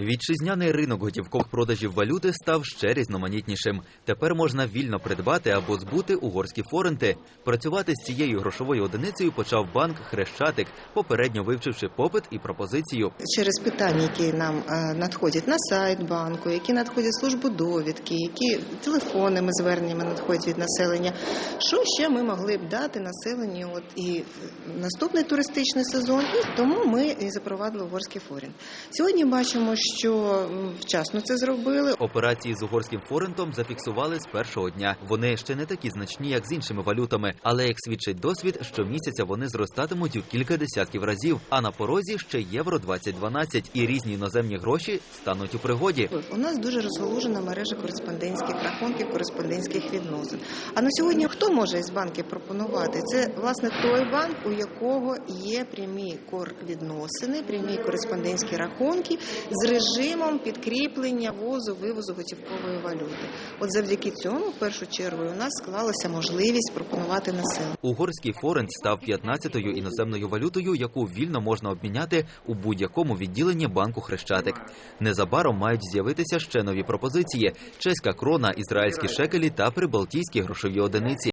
Вітчизняний ринок готівкових продажів валюти став ще різноманітнішим. Тепер можна вільно придбати або збути угорські форенти. Працювати з цією грошовою одиницею почав банк Хрещатик, попередньо вивчивши попит і пропозицію. через питання, які нам е, надходять на сайт банку, які надходять службу довідки, які телефонними зверненнями надходять від населення. Що ще ми могли б дати населенню? От і наступний туристичний сезон, і тому ми і запровадили угорський форін. Сьогодні бачимо, м, вчасно це зробили. Операції з угорським форентом зафіксували з першого дня. Вони ще не такі значні, як з іншими валютами, але як свідчить досвід, щомісяця вони зростатимуть у кілька десятків разів. А на порозі ще євро 2012 і різні іноземні гроші стануть у пригоді. У нас дуже розгалужена мережа кореспондентських рахунків, кореспондентських відносин. А на сьогодні хто може із банків пропонувати? Це власне той банк, у якого є прямі кор відносини, прямі кореспондентські рахунки з режимом підкріплення возу вивозу готівкової валюти. От завдяки цьому, в першу чергу, у нас склалася можливість пропонувати населенню. Угорський форент став 15-ю іноземною валютою, яку вільно можна обміняти у будь-якому відділенні банку Хрещатик. Незабаром мають з'явитися ще нові пропозиції: чеська крона, ізраїльські шекелі та прибалтійські грошові одиниці.